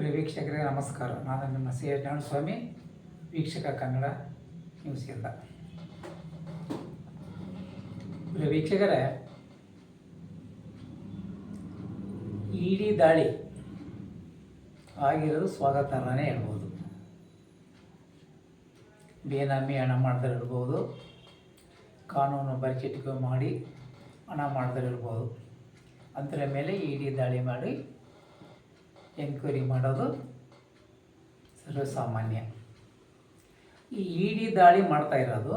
ವೀಕ್ಷಕರಿಗೆ ನಮಸ್ಕಾರ. ನಾನು ನಿಮ್ಮ ಸಿ ಎಸ್ ಸ್ವಾಮಿ ವೀಕ್ಷಕ ಕನ್ನಡ ನ್ಯೂಸಿಂದ ಪ್ರಿಯ ವೀಕ್ಷಕರೇ, ಇಡೀ ದಾಳಿ ಆಗಿರೋದು ಸ್ವಾಗತಾರ್ಹನೇ ಹೇಳ್ಬೋದು. ಬೇನಾಮಿ ಹಣ ಮಾಡಿದ್ರೆ ಇರ್ಬೋದು, ಕಾನೂನು ಬರಚಿಟಿಕೆ ಮಾಡಿ ಹಣ ಮಾಡಿದ್ರೆ ಇರ್ಬೋದು. ಅಂತರ ಮೇಲೆ ಇಡಿ ದಾಳಿ ಮಾಡಿ ಎಂಕ್ವೈರಿ ಮಾಡೋದು ಸರ್ವಸಾಮಾನ್ಯ. ಈ ಇಡಿ ದಾಳಿ ಮಾಡ್ತಾ ಇರೋದು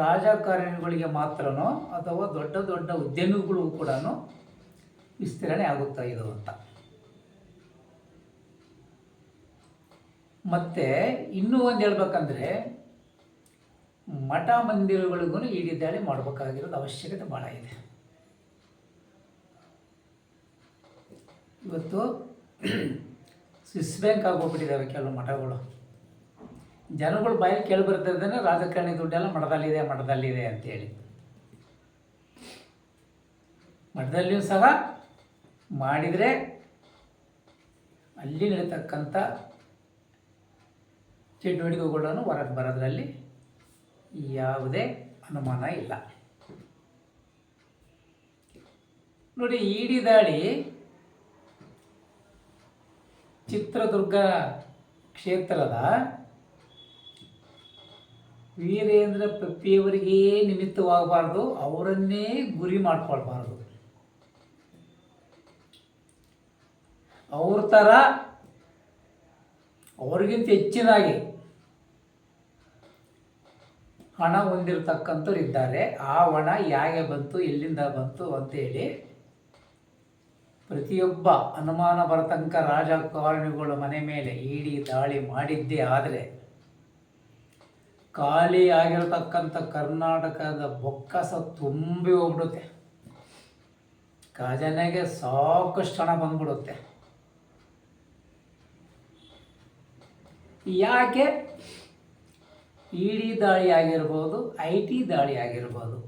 ರಾಜಕಾರಣಿಗಳಿಗೆ ಮಾತ್ರನೋ ಅಥವಾ ದೊಡ್ಡ ದೊಡ್ಡ ಉದ್ಯಮಿಗಳು ಕೂಡ ವಿಸ್ತರಣೆ ಆಗುತ್ತಾ ಇದು ಅಂತ. ಮತ್ತೆ ಇನ್ನೂ ಒಂದು ಹೇಳ್ಬೇಕಂದ್ರೆ ಮಠ ಮಂದಿರಗಳಿಗೂ ಇಡಿ ದಾಳಿ ಮಾಡಬೇಕಾಗಿರೋದು ಅವಶ್ಯಕತೆ ಭಾಳ ಇದೆ. ಇವತ್ತು ಸ್ವಿಸ್ ಬ್ಯಾಂಕ್ ಆಗೋಗ್ಬಿಟ್ಟಿದ್ದಾವೆ ಕೆಲವು ಮಠಗಳು. ಜನಗಳು ಬಾಯಲ್ಲಿ ಕೇಳಿ ಬರ್ತಿರ್ತಾನೆ ರಾಜಕಾರಣಿ ದುಡ್ಡೆಲ್ಲ ಮಠದಲ್ಲಿದೆ ಮಠದಲ್ಲಿದೆ ಅಂತೇಳಿ. ಮಠದಲ್ಲಿಯೂ ಸಹ ಮಾಡಿದರೆ ಅಲ್ಲಿ ನಡೀತಕ್ಕಂಥ ಚಟುವಟಿಕೆಗಳನ್ನು ಹೊರಗೆ ಬರೋದ್ರಲ್ಲಿ ಯಾವುದೇ ಅನುಮಾನ ಇಲ್ಲ. ನೋಡಿ ಇಡಿ ದಾಳಿ ಚಿತ್ರದುರ್ಗ ಕ್ಷೇತ್ರದ ವೀರೇಂದ್ರ ಪ್ರತಿಯವರಿಗೆ ನಿಮಿತ್ತವಾಗಬಾರ್ದು, ಅವರನ್ನೇ ಗುರಿ ಮಾಡಿಕೊಳ್ಬಾರ್ದು. ಅವ್ರ ಥರ ಅವ್ರಿಗಿಂತ ಹೆಚ್ಚಿನಾಗಿ ಹಣ ಹೊಂದಿರತಕ್ಕಂಥವ್ರು ಇದ್ದಾರೆ. ಆ ಹಣ ಹೇಗೆ ಬಂತು, ಎಲ್ಲಿಂದ ಬಂತು ಅಂತೇಳಿ ಪ್ರತಿಯೊಬ್ಬ ಅನುಮಾನ ಬರತಂಕ ರಾಜಕಾರಣಿಗಳ ಮನೆ ಮೇಲೆ ಇಡಿ ದಾಳಿ ಮಾಡಿದ್ದೇ ಆದರೆ ಖಾಲಿ ಆಗಿರತಕ್ಕಂಥ ಕರ್ನಾಟಕದ ಬೊಕ್ಕಸ ತುಂಬಿ ಹೋಗ್ಬಿಡುತ್ತೆ. ಖಜಾನೆಗೆ ಸಾಕಷ್ಟು ಹಣ ಬಂದ್ಬಿಡುತ್ತೆ. ಯಾಕೆ? ಇಡಿ ದಾಳಿ ಆಗಿರ್ಬೋದು ಐ ಟಿ ದಾಳಿ ಆಗಿರ್ಬೋದು.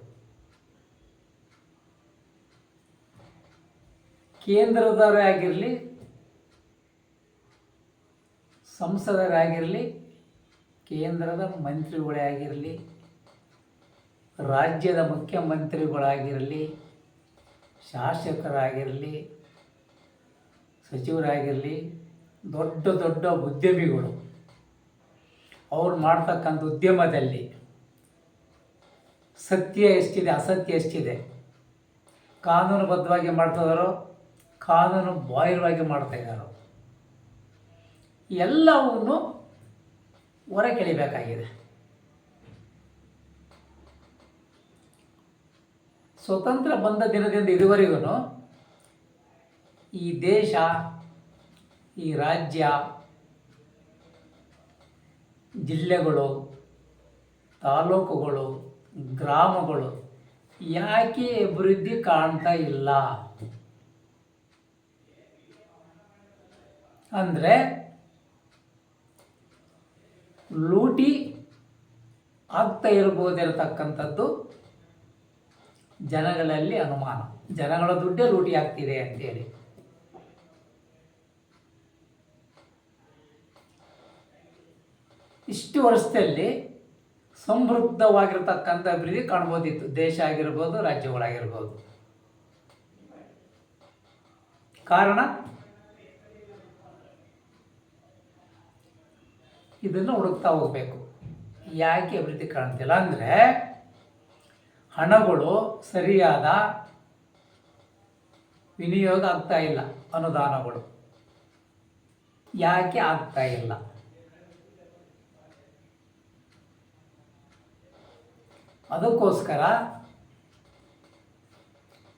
ಕೇಂದ್ರದವರೇ ಆಗಿರಲಿ, ಸಂಸದರೇ ಆಗಿರಲಿ, ಕೇಂದ್ರದ ಮಂತ್ರಿಗಳೇ ಆಗಿರಲಿ, ರಾಜ್ಯದ ಮುಖ್ಯಮಂತ್ರಿಗಳಾಗಿರಲಿ, ಶಾಸಕರಾಗಿರಲಿ, ಸಚಿವರಾಗಿರಲಿ, ದೊಡ್ಡ ದೊಡ್ಡ ಉದ್ಯಮಿಗಳು. ಅವ್ರು ಮಾಡ್ತಕ್ಕಂಥ ಉದ್ಯಮದಲ್ಲಿ ಸತ್ಯ ಎಷ್ಟಿದೆ, ಅಸತ್ಯ ಎಷ್ಟಿದೆ, ಕಾನೂನುಬದ್ಧವಾಗಿ ಮಾಡ್ತಿದಾರೋ ಕಾನೂನು ಮಾಡ್ತಾ ಇದ್ದಾರೆ ಎಲ್ಲವನ್ನು ಹೊರ ಕೆಳಿಬೇಕಾಗಿದೆ ಸ್ವತಂತ್ರ ಬಂದ ದಿನದಿಂದ ಇದುವರೆಗೂ ಈ ದೇಶ, ಈ ರಾಜ್ಯ, ಜಿಲ್ಲೆಗಳು, ತಾಲೂಕುಗಳು, ಗ್ರಾಮಗಳು ಯಾಕೆ ಅಭಿವೃದ್ಧಿ ಕಾಣ್ತಾ ಇಲ್ಲ? ಅಂದರೆ ಲೂಟಿ ಆಗ್ತಾ ಇರ್ಬೋದಿರತಕ್ಕಂಥದ್ದು ಜನಗಳಲ್ಲಿ ಅನುಮಾನ. ಜನಗಳ ದುಡ್ಡೇ ಲೂಟಿ ಆಗ್ತಿದೆ ಅಂತೇಳಿ. ಇಷ್ಟು ವರ್ಷದಲ್ಲಿ ಸಮೃದ್ಧವಾಗಿರ್ತಕ್ಕಂಥ ಅಭಿವೃದ್ಧಿ ಕಾಣ್ಬೋದಿತ್ತು ದೇಶ ಆಗಿರ್ಬೋದು, ರಾಜ್ಯಗಳಾಗಿರ್ಬೋದು. ಕಾರಣ? ಇದನ್ನು ಹುಡುಕ್ತಾ ಹೋಗಬೇಕು. ಯಾಕೆ ಅಭಿವೃದ್ಧಿ ಕಾಣ್ತಿಲ್ಲ ಅಂದರೆ ಹಣಗಳು ಸರಿಯಾದ ವಿನಿಯೋಗ ಆಗ್ತಾ ಇಲ್ಲ, ಅನುದಾನಗಳು. ಯಾಕೆ ಆಗ್ತಾ ಇಲ್ಲ? ಅದಕ್ಕೋಸ್ಕರ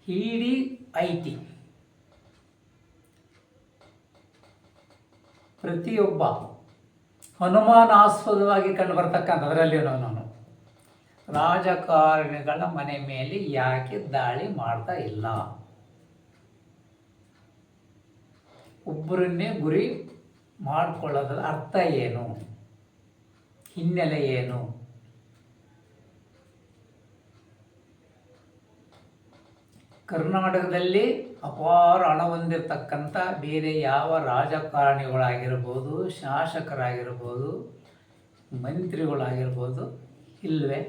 ಇಡಿ ಐ ಟಿ ಪ್ರತಿಯೊಬ್ಬ ಅನುಮಾನಾಸ್ಪದವಾಗಿ ಕಂಡು ಬರ್ತಕ್ಕಂಥ ಅದರಲ್ಲಿ ನಾನು. ರಾಜಕಾರಣಿಗಳ ಮನೆ ಮೇಲೆ ಯಾಕೆ ದಾಳಿ ಮಾಡ್ತಾ ಇಲ್ಲ? ಒಬ್ಬರನ್ನೇ ಗುರಿ ಮಾಡಿಕೊಳ್ಳೋದ್ರ ಅರ್ಥ ಏನು? ಹಿನ್ನೆಲೆ ಏನು? ಕರ್ನಾಟಕದಲ್ಲಿ ಅಪಾರ ಹಣ ಹೊಂದಿರತಕ್ಕಂಥ ಬೇರೆ ಯಾವ ರಾಜಕಾರಣಿಗಳಾಗಿರ್ಬೋದು, ಶಾಸಕರಾಗಿರ್ಬೋದು, ಮಂತ್ರಿಗಳಾಗಿರ್ಬೋದು ಇಲ್ವೇ?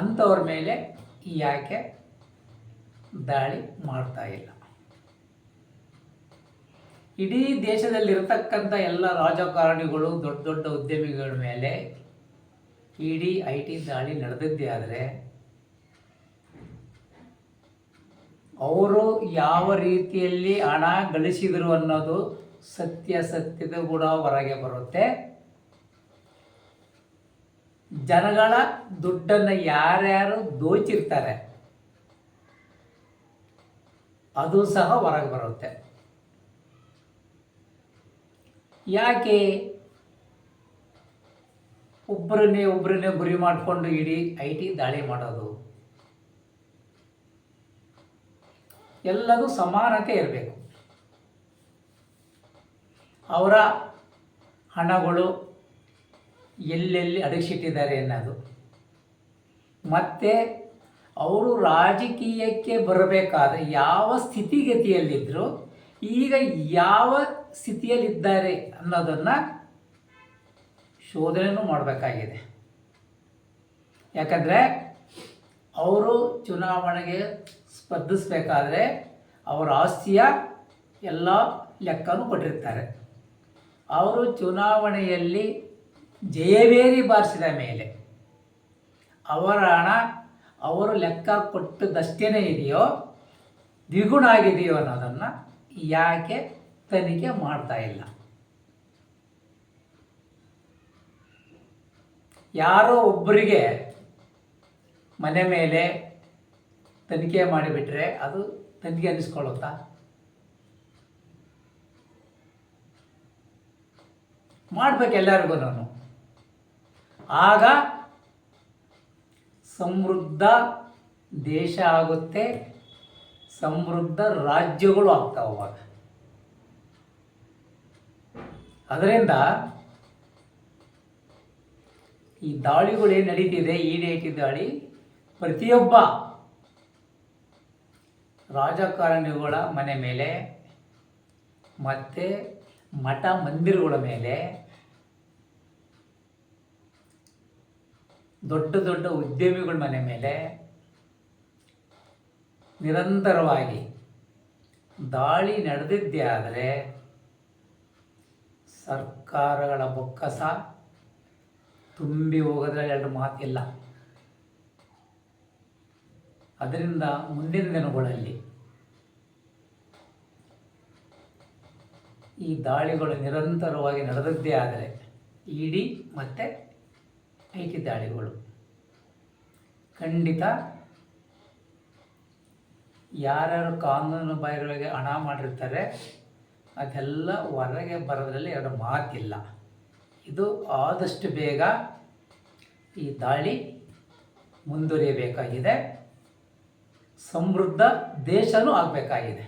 ಅಂಥವ್ರ ಮೇಲೆ ಯಾಕೆ ದಾಳಿ ಮಾಡ್ತಾ ಇಲ್ಲ? ಇಡೀ ದೇಶದಲ್ಲಿರತಕ್ಕಂಥ ಎಲ್ಲ ರಾಜಕಾರಣಿಗಳು, ದೊಡ್ಡ ದೊಡ್ಡ ಉದ್ಯಮಿಗಳ ಮೇಲೆ ಇಡೀ ಐ ಟಿ ದಾಳಿ ನಡೆದದ್ದೇ ಆದರೆ ಅವರು ಯಾವ ರೀತಿಯಲ್ಲಿ ಹಣ ಗಳಿಸಿದರು ಅನ್ನೋದು ಸತ್ಯ ಸತ್ಯದ ಕೂಡ ಹೊರಗೆ ಬರುತ್ತೆ. ಜನಗಳ ದುಡ್ಡನ್ನು ಯಾರ್ಯಾರು ದೋಚಿರ್ತಾರೆ ಅದು ಸಹ ಹೊರಗೆ ಬರುತ್ತೆ. ಯಾಕೆ ಒಬ್ಬರನ್ನೇ ಒಬ್ಬರನ್ನೇ ಗುರಿ ಮಾಡಿಕೊಂಡು ಇಡೀ ಐ ಟಿ ದಾಳಿ ಮಾಡೋದು. ಎಲ್ಲದೂ ಸಮಾನತೆ ಇರಬೇಕು. ಅವರ ಹಣಗಳು ಎಲ್ಲೆಲ್ಲಿ ಅಡಗಿಸಿಟ್ಟಿದ್ದಾರೆ ಅನ್ನೋದು. ಮತ್ತು ಅವರು ರಾಜಕೀಯಕ್ಕೆ ಬರಬೇಕಾದ್ರೆ ಯಾವ ಸ್ಥಿತಿಗತಿಯಲ್ಲಿದ್ದರೂ ಈಗ ಯಾವ ಸ್ಥಿತಿಯಲ್ಲಿದ್ದಾರೆ ಅನ್ನೋದನ್ನು ಶೋಧನೆಯೂ ಮಾಡಬೇಕಾಗಿದೆ. ಯಾಕಂದರೆ ಅವರು ಚುನಾವಣೆಗೆ ಸ್ಪರ್ಧಿಸಬೇಕಾದ್ರೆ ಅವರ ಆಸ್ತಿಯ ಎಲ್ಲ ಲೆಕ್ಕನೂ ಕೊಟ್ಟಿರ್ತಾರೆ. ಅವರು ಚುನಾವಣೆಯಲ್ಲಿ ಜಯಬೇರಿ ಬಾರಿಸಿದ ಮೇಲೆ ಅವರ ಹಣ ಅವರು ಲೆಕ್ಕ ಕೊಟ್ಟದಷ್ಟೇ ಇದೆಯೋ, ದ್ವಿಗುಣ ಆಗಿದೆಯೋ ಅನ್ನೋದನ್ನು ಯಾಕೆ ತನಿಖೆ ಮಾಡ್ತಾ ಇಲ್ಲ. ಯಾರೋ ಒಬ್ಬರಿಗೆ ಮನೆ ಮೇಲೆ ತನಿಖೆ ಮಾಡಿಬಿಟ್ರೆ ಅದು ತನಿಖೆ ಅನ್ನಿಸ್ಕೊಳ್ಳುತ್ತಾ? ಮಾಡ್ಬೇಕು ಎಲ್ಲರಿಗೂ ನಾನು. ಆಗ ಸಮೃದ್ಧ ದೇಶ ಆಗುತ್ತೆ, ಸಮೃದ್ಧ ರಾಜ್ಯಗಳು ಆಗ್ತಾವಾಗ ಅದರಿಂದ ಈ ದಾಳಿಗಳು ಏನು ನಡೀತಿದೆ ಈ ಡೇಟಿ ದಾಳಿ? ಪ್ರತಿಯೊಬ್ಬ ರಾಜಕಾರಣಿಗಳ ಮನೆ ಮೇಲೆ ಮತ್ತು ಮಠ ಮಂದಿರಗಳ ಮೇಲೆ ದೊಡ್ಡ ದೊಡ್ಡ ಉದ್ಯಮಿಗಳ ಮನೆ ಮೇಲೆ ನಿರಂತರವಾಗಿ ದಾಳಿ ನಡೆದಿದ್ದೇ ಆದರೆ ಸರ್ಕಾರಗಳ ಬೊಕ್ಕಸ ತುಂಬಿ ಹೋಗೋದ್ರಲ್ಲಿ ಎರಡು ಮಾತಿಲ್ಲ. ಅದರಿಂದ ಮುಂದಿನ ದಿನಗಳಲ್ಲಿ ಈ ದಾಳಿಗಳು ನಿರಂತರವಾಗಿ ನಡೆದದ್ದೇ ಆದರೆ ಇಡಿ ಮತ್ತು ಐಟಿ ದಾಳಿಗಳು ಖಂಡಿತ ಯಾರ್ಯಾರು ಕಾನೂನು ಬಾಹಿರವಾಗಿ ಹಣ ಮಾಡಿರ್ತಾರೆ, ಅದೆಲ್ಲ ಹೊರಗೆ ಬರೋದ್ರಲ್ಲಿ ಎರಡು ಮಾತಿಲ್ಲ. ಇದು ಆದಷ್ಟು ಬೇಗ ಈ ದಾಳಿ ಮುಂದುವರಿಯಬೇಕಾಗಿದೆ. ಸಮೃದ್ಧ ದೇಶನೂ ಆಗಬೇಕಾಗಿದೆ.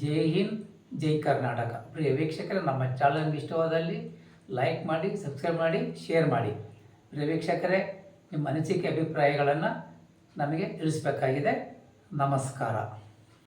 ಜೈ ಹಿಂದ್, ಜೈ ಕರ್ನಾಟಕ. ಪ್ರಿಯ ವೀಕ್ಷಕರೇ, ನಮ್ಮ ಚಾನಲ್ ಇಷ್ಟವಾದಲ್ಲಿ ಲೈಕ್ ಮಾಡಿ, ಸಬ್ಸ್ಕ್ರೈಬ್ ಮಾಡಿ, ಶೇರ್ ಮಾಡಿ. ಪ್ರಿಯ ವೀಕ್ಷಕರೇ, ನಿಮ್ಮ ಅನಿಸಿಕೆ, ಅಭಿಪ್ರಾಯಗಳನ್ನು ನಮಗೆ ತಿಳಿಸಬೇಕಾಗಿದೆ. ನಮಸ್ಕಾರ.